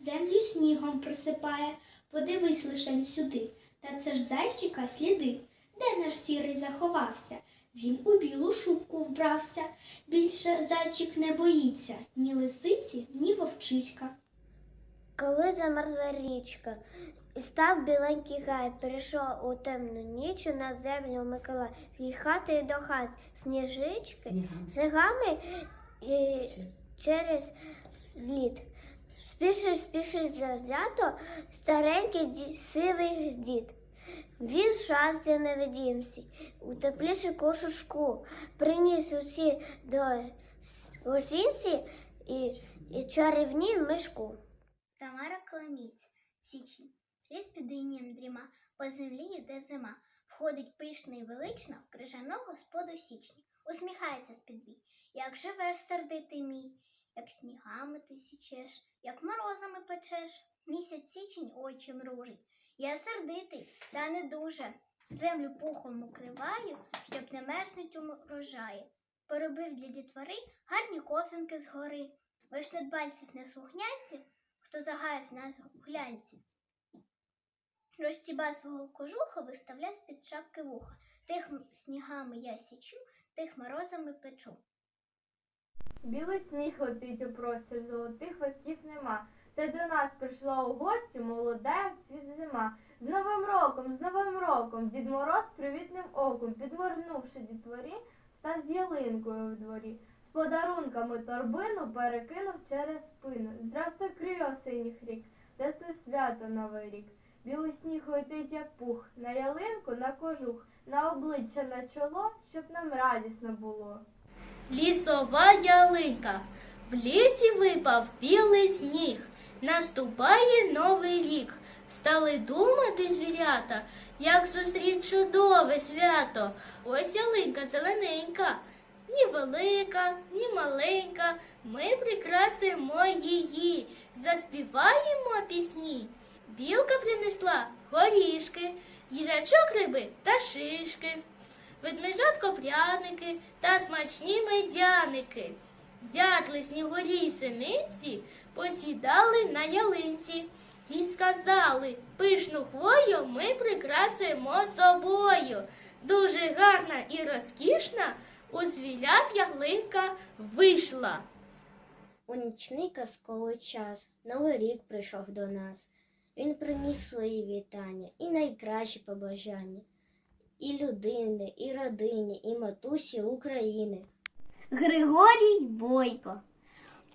землю снігом присипає. Подивись лишень сюди, та це ж зайчика сліди. Де наш сірий заховався? Він у білу шубку вбрався. Більше зайчик не боїться ні лисиці, ні вовчиська. Коли замерзла річка, став біленький гай, прийшов у темну ніч на землю Миколай, від хати до хат сніжички, снігами і через лід. Спішить, спішить завзято старенький сивий дід. Він шався на видімці, у теплішу кошушку, приніс усі до гостинці і, і чарівні мишку. Тамара Коломіць, січень. Ліс під інням дріма, по землі йде зима. Входить пишно і велично в крижаного споду січні. Усміхається з-під Як живеш, сердитий мій, як снігами ти січеш, як морозами печеш. Місяць січень очі мружить. Я сердитий, та не дуже. Землю пухом укриваю, щоб не мерзнуть у урожаї. Поробив для дітвори гарні ковзанки згори. Вишнедбальців неслухнянці, хто загаяв з нас глянці. Розтіба свого кожуха виставляй з-під шапки вуха. Тих снігами я січу, тих морозами печу. Білий сніг летить у простір, золотих хвостів нема. Це до нас прийшла у гості молода, як цвіт зима. З Новим роком, з Новим роком, Дід Мороз привітним оком, підморгнувши дітворі, став з ялинкою в дворі. З подарунками торбину перекинув через спину. Здрастуй, крий осінніх рік, Здравствуй, свято Новий рік. Білий сніг летить, як пух, на ялинку, на кожух, на обличчя, на чоло, щоб нам радісно було. Лісова ялинка. В лісі випав білий сніг. Наступає новий рік. Стали думати звірята, як зустріть чудове свято. Ось ялинка зелененька, ні велика, ні маленька. Ми прикрасимо її, заспіваємо пісні. Білка принесла горішки, їжачок риби та шишки ведмежатко пряники та смачні медяники. Дятли, снігурі й синиці посідали на ялинці і сказали, пишну хвою ми прикрасимо собою. Дуже гарна і розкішна у звірят ялинка вийшла. У нічний казковий час Новий рік прийшов до нас. Він приніс свої вітання і найкращі побажання. І людини, і родині, і матусі України. Григорій Бойко.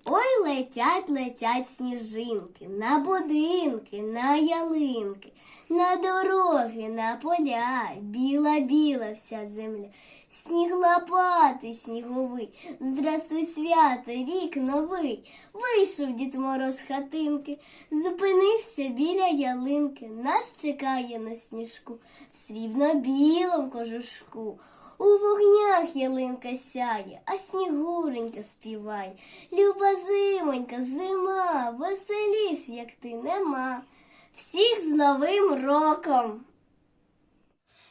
Ой, летять, летять сніжинки на будинки, на ялинки, на дороги, на поля, біла-біла вся земля. Сніг лопатий сніговий, здравствуй, свято, рік новий. Вийшов Дід Мороз хатинки, зупинився біля ялинки, нас чекає на сніжку, в срібно-білому кожушку. У вогнях ялинка сяє, а снігуренька співає. Люба зимонька, зима, веселіш, як ти нема. Всіх з Новим роком!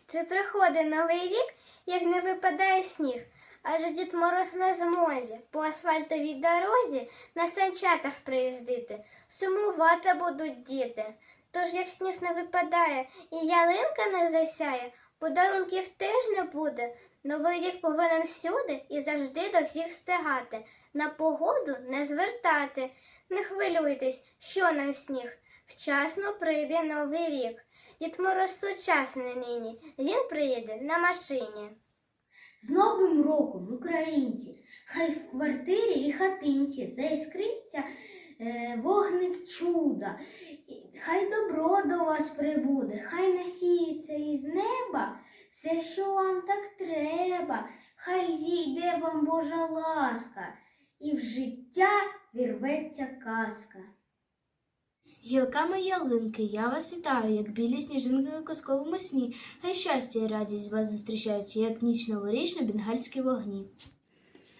Чи приходить новий рік, як не випадає сніг? Адже Дід Мороз на змозі по асфальтовій дорозі на санчатах приїздити. Сумувати будуть діти. Тож як сніг не випадає і ялинка не засяє, подарунків теж не буде. Новий рік повинен всюди і завжди до всіх стигати. На погоду не звертати. Не хвилюйтесь, що нам сніг. Вчасно прийде новий рік. Дід Мороз сучасний нині. Він приїде на машині. З Новим роком, українці! Хай в квартирі і хатинці заіскриться е, вогник чуда. Хай добро до вас прибуде, хай із все, що вам так треба, хай зійде вам Божа ласка, і в життя вірветься казка. Гілками ялинки я вас вітаю, як білі сніжинки у казковому сні. Хай щастя і радість вас зустрічають, як ніч новорічна бенгальські вогні.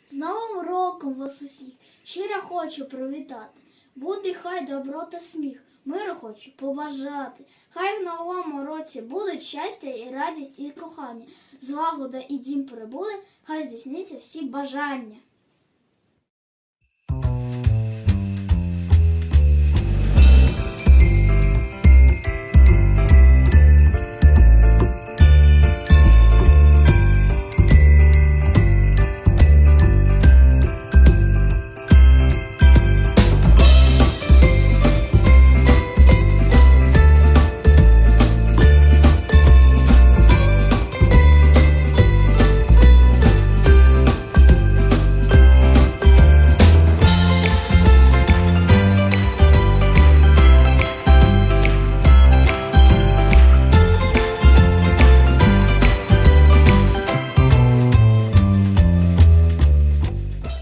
З Новим роком вас усіх щиро хочу привітати. Буде хай добро та сміх, миру хочу побажати. Хай в новому році будуть щастя і радість і кохання, злагода і дім прибули, хай здійсняться всі бажання.